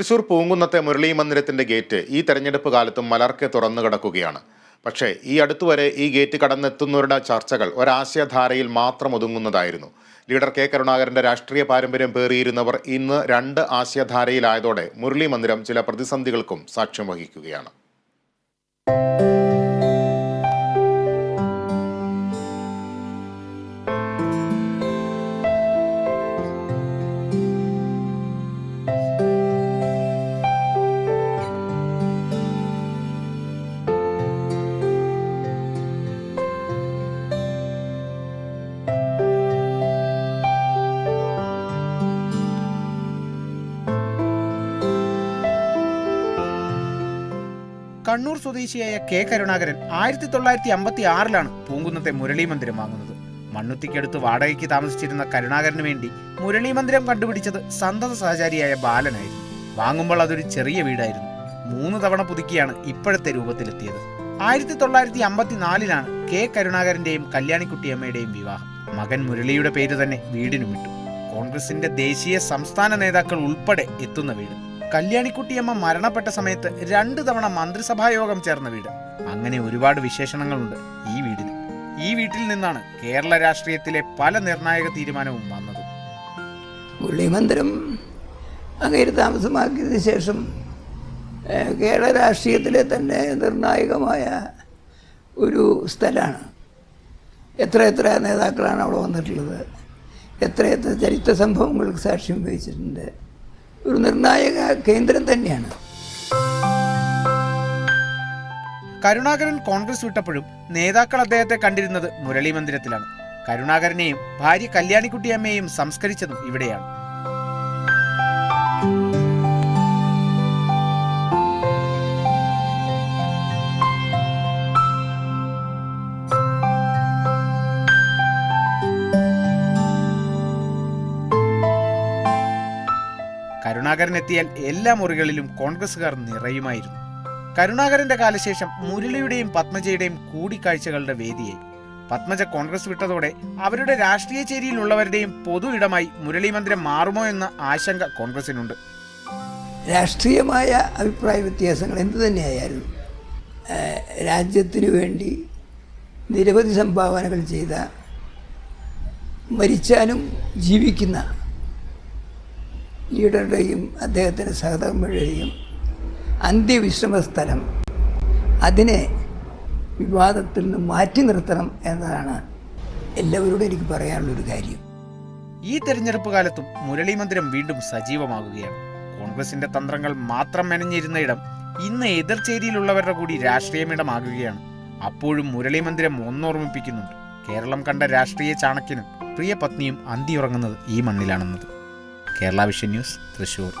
തൃശൂർ പൂങ്കുന്നത്തെ മുരളി മന്ദിരത്തിന്റെ ഗേറ്റ് ഈ തെരഞ്ഞെടുപ്പ് കാലത്തും മലർക്കെ തുറന്നു കിടക്കുകയാണ്. പക്ഷേ ഈ അടുത്തുവരെ ഈ ഗേറ്റ് കടന്നെത്തുന്നവരുടെ ചർച്ചകൾ ഒരാശയധാരയിൽ മാത്രം ഒതുങ്ങുന്നതായിരുന്നു. Leader K. കരുണാകരന്റെ രാഷ്ട്രീയ പാരമ്പര്യം പേറിയിരുന്നവർ ഇന്ന് രണ്ട് ആശയധാരയിലായതോടെ മുരളി മന്ദിരം ചില പ്രതിസന്ധികൾക്കും സാക്ഷ്യം വഹിക്കുകയാണ്. കണ്ണൂർ സ്വദേശിയായ കെ കരുണാകരൻ ആയിരത്തി തൊള്ളായിരത്തി അമ്പത്തി ആറിലാണ് പൂങ്കുന്നത്തെ മുരളി മന്ദിരം വാങ്ങുന്നത്. മണ്ണുത്തിക്കടുത്ത് വാടകയ്ക്ക് താമസിച്ചിരുന്ന കരുണാകരന് വേണ്ടി മുരളി മന്ദിരം കണ്ടുപിടിച്ചത് സന്തത സഹചാരിയായ ബാലനായിരുന്നു. വാങ്ങുമ്പോൾ അതൊരു ചെറിയ വീടായിരുന്നു. മൂന്ന് തവണ പുതുക്കിയാണ് ഇപ്പോഴത്തെ രൂപത്തിലെത്തിയത്. ആയിരത്തി തൊള്ളായിരത്തി അമ്പത്തിനാലിലാണ് കെ കരുണാകരന്റെയും കല്യാണിക്കുട്ടിയമ്മയുടെയും വിവാഹം. മകൻ മുരളിയുടെ പേര് തന്നെ വീടിനും വിട്ടു കോൺഗ്രസിന്റെ ദേശീയ സംസ്ഥാന നേതാക്കൾ ഉൾപ്പെടെ എത്തുന്ന വീട്. കല്യാണിക്കുട്ടിയമ്മ മരണപ്പെട്ട സമയത്ത് രണ്ടു തവണ മന്ത്രിസഭാ യോഗം ചേർന്ന വീട്. അങ്ങനെ ഒരുപാട് വിശേഷണങ്ങളുണ്ട് ഈ വീടിന്. ഈ വീട്ടിൽ നിന്നാണ് കേരള രാഷ്ട്രീയത്തിലെ പല നിർണായക തീരുമാനവും വന്നത്. മുരളി മന്ദിരം അങ്ങേര് താമസമാക്കിയതിനു ശേഷം കേരള രാഷ്ട്രീയത്തിലെ തന്നെ നിർണായകമായ ഒരു സ്ഥലമാണ്. എത്ര എത്ര നേതാക്കളാണ് അവിടെ വന്നിട്ടുള്ളത്? എത്ര എത്ര ചരിത്ര സംഭവങ്ങൾക്ക് സാക്ഷ്യം വഹിച്ചിട്ടുണ്ട്? ഒരു നിർണായക കേന്ദ്രം തന്നെയാണ്. കരുണാകരൻ കോൺഗ്രസ് വിട്ടപ്പോഴും നേതാക്കൾ അദ്ദേഹത്തെ കണ്ടിരുന്നത് മുരളി മന്ദിരത്തിലാണ് കരുണാകരനെയും ഭാര്യ കല്യാണിക്കുട്ടിയമ്മയെയും സംസ്കരിച്ചതും ഇവിടെയാണ്. കരുണാകരൻ എത്തിയാൽ എല്ലാ മുറികളിലും കോൺഗ്രസ്സുകാർ നിറയുമായിരുന്നു. കരുണാകരന്റെ കാലശേഷം മുരളിയുടെയും പത്മജയുടെയും കൂടിക്കാഴ്ചകളുടെ വേദിയായി. പത്മജ കോൺഗ്രസ് വിട്ടതോടെ അവരുടെ രാഷ്ട്രീയ ചേരിയിലുള്ളവരുടെയും പൊതു ഇടമായി മുരളി മന്ദിരം മാറുമോ എന്ന ആശങ്ക കോൺഗ്രസിനുണ്ട്. രാഷ്ട്രീയമായ അഭിപ്രായ വ്യത്യാസങ്ങൾ എന്തു തന്നെയായാലും രാജ്യത്തിനു വേണ്ടി നിരവധി സംഭാവനകൾ ചെയ്ത മരിച്ചാലും ജീവിക്കുന്ന ലീഡറുടെയും അദ്ദേഹത്തിന്റെ സഹധർമ്മികളുടെയും അന്ത്യവിശ്രമ സ്ഥലം അതിനെ വിവാദത്തിൽ നിന്ന് മാറ്റി നിർത്തണം എന്നതാണ് എല്ലാവരോടും എനിക്ക് പറയാനുള്ളൊരു കാര്യം. ഈ തെരഞ്ഞെടുപ്പ് കാലത്തും മുരളി മന്ദിരം വീണ്ടും സജീവമാകുകയാണ്. കോൺഗ്രസിന്റെ തന്ത്രങ്ങൾ മാത്രം മെനഞ്ഞിരുന്ന ഇടം ഇന്ന് എതിർചേരിയിലുള്ളവരുടെ കൂടി രാഷ്ട്രീയമിടമാകുകയാണ്. അപ്പോഴും മുരളി മന്ദിരം ഒന്നോർമ്മിപ്പിക്കുന്നുണ്ട്. കേരളം കണ്ട രാഷ്ട്രീയ ചാണക്യനും പ്രിയ പത്നിയും അന്തിയുറങ്ങുന്നത് ഈ മണ്ണിലാണെന്നത്. Kerala vision news Thrissur.